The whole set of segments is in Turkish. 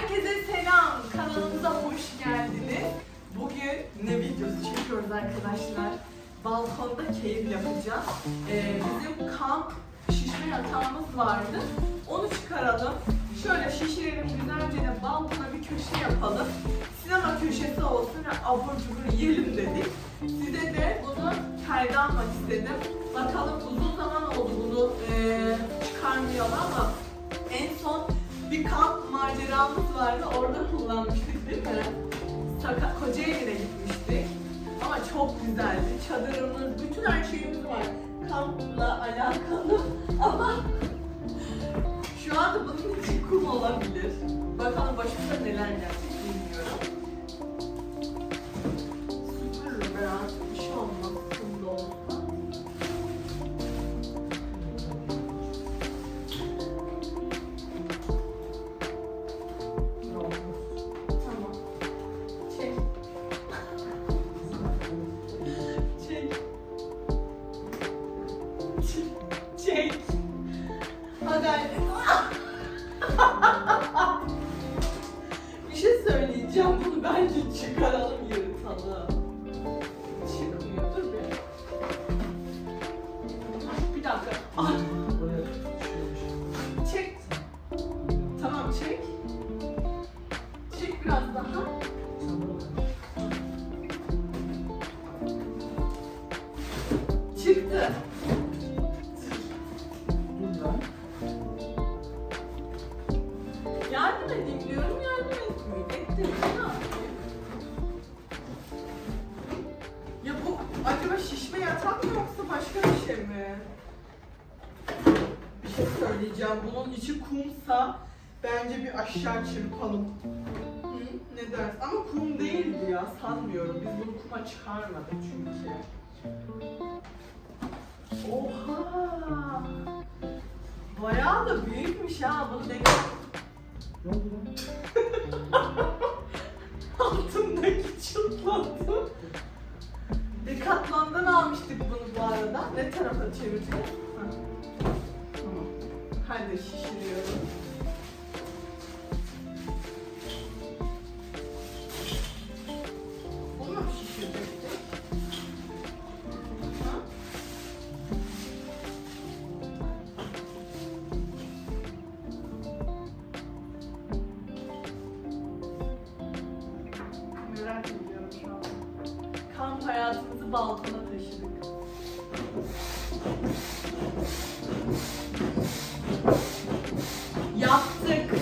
Herkese selam. Kanalımıza hoş geldiniz. Bugün ne videosu çekiyoruz arkadaşlar? Balkonda keyif yapacağız. Ee, bizim kamp şişme yatağımız vardı. Onu çıkaralım. Şöyle şişirelim güzelce de balkona bir köşe yapalım. Sinema köşesi olsun ve abur cubur yiyelim dedik. Size de bunu perde almak istedim. Bakalım uzun zaman oldu bunu eee çıkarmayalım ama en son bir kamp maceramız vardı. Orada kullanmıştık değil mi? Saka, Kocaeli'ne gitmiştik. Ama çok güzeldi. Çadırımız, bütün her şeyimiz var. Kampla alakalı. Ama şu anda bunun için kum olabilir. Bakalım başımıza neler gelecek bilmiyorum. Söyleyeceğim. Bunu bence çıkaralım yırtalım. Çıkmıyor. Dur bir. Bir dakika. Ah, çek. Tamam çek. Çek biraz daha. Çıktı. Söyleyeceğim. Bunun içi kumsa bence bir aşağı çırpalım. Hı, ne dersin? Ama kum değildi ya, sanmıyorum. Biz bunu kuma çıkarmadık çünkü. Oha! Bayağı da büyükmüş ha. Bunu ne Altındaki çıtladı. Decathlon'dan almıştık bunu bu arada. Ne tarafa çevireceğiz? Ha. Hadi şişiriyorum. Bunu mu şişirecektik? Merak şu an. Kamp hayatımızı balkona taşıdık. Yaptık.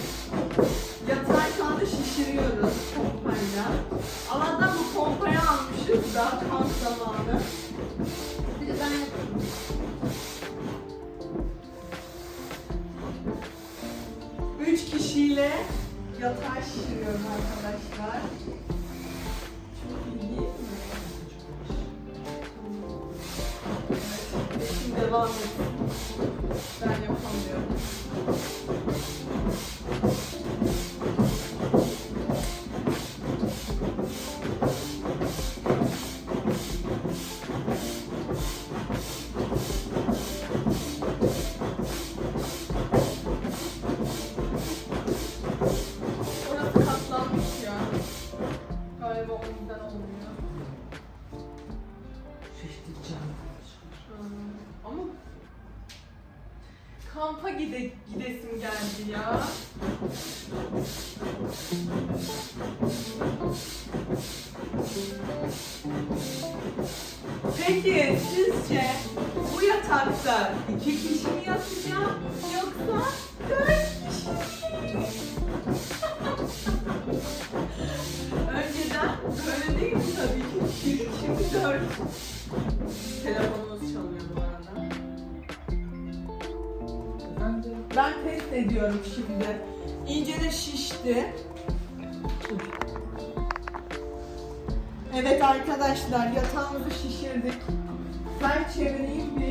Yatağı şu anda şişiriyoruz pompayla. Allah'tan bu pompayı almışız da kamp devam edin. Ben yapamıyorum. Orası katlanmış ya. Galiba o yüzden olmuyor. Hmm, Ama kampa gide gidesim geldi ya. Peki sizce bu yatakta iki kişi mi yatacak yoksa dört kişi mi? Önceden böyle değil tabii ki? Şimdi, şimdi dört. Telefonumuz Ben test ediyorum şimdi. İyice de şişti. Evet arkadaşlar yatağımızı şişirdik. Ben çevireyim bir.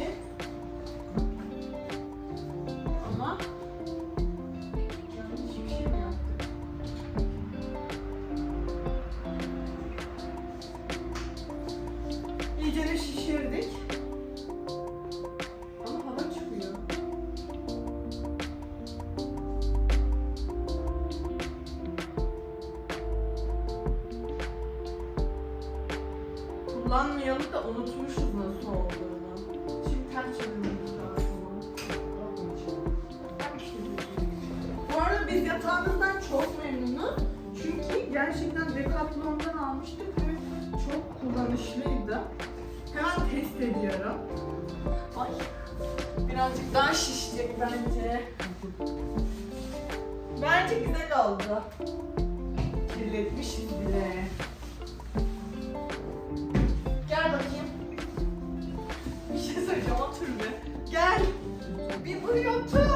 Kullanmayalı da unutmuşuz nasıl olduğunu. Şimdi ters çevirmemiz lazım. Bu arada biz yatağımızdan çok memnunuz. Çünkü gerçekten Decathlon'dan almıştık ve çok kullanışlıydı. Hemen test ediyorum. Ay. Birazcık daha şişecek bence. Bence güzel oldu. Kirletmişiz bile. Otur bir. Gel. Bir buraya otur.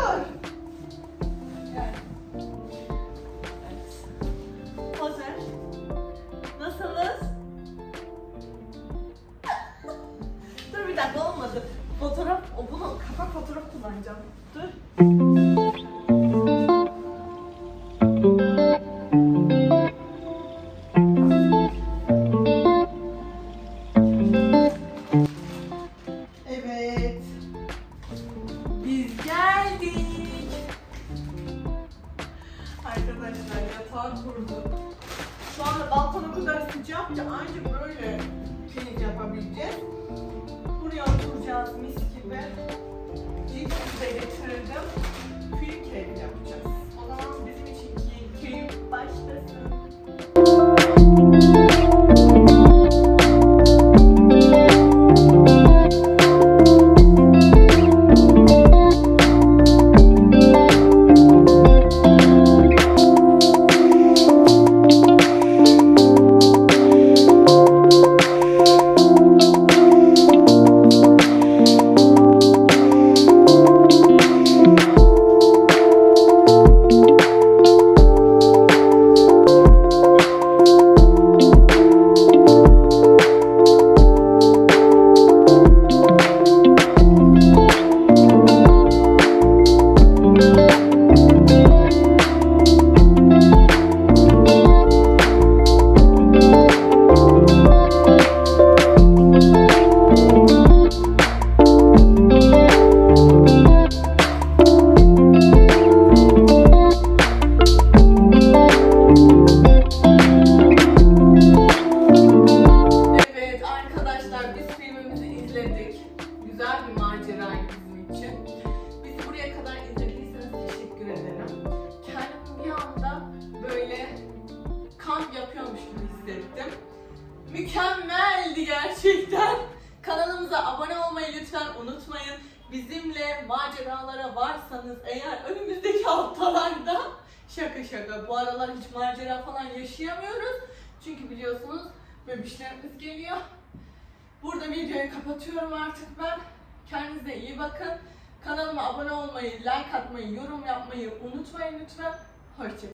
Hazır. Nasılız? Dur bir dakika olmadı. Fotoğraf, o bunu kapak fotoğraf kullanacağım. Dur. Yatağı kurduk. Şu anda balkon o kadar sıcak ancak böyle keyif yapabileceğiz. Buraya oturacağız mis gibi. Cipsi de getirdim. Gerçekten. Kanalımıza abone olmayı lütfen unutmayın. Bizimle maceralara varsanız eğer önümüzdeki haftalarda şaka şaka bu aralar hiç macera falan yaşayamıyoruz. Çünkü biliyorsunuz bebişlerimiz geliyor. Burada videoyu kapatıyorum artık ben. Kendinize iyi bakın. Kanalıma abone olmayı, like atmayı, yorum yapmayı unutmayın lütfen. Hoşçakalın.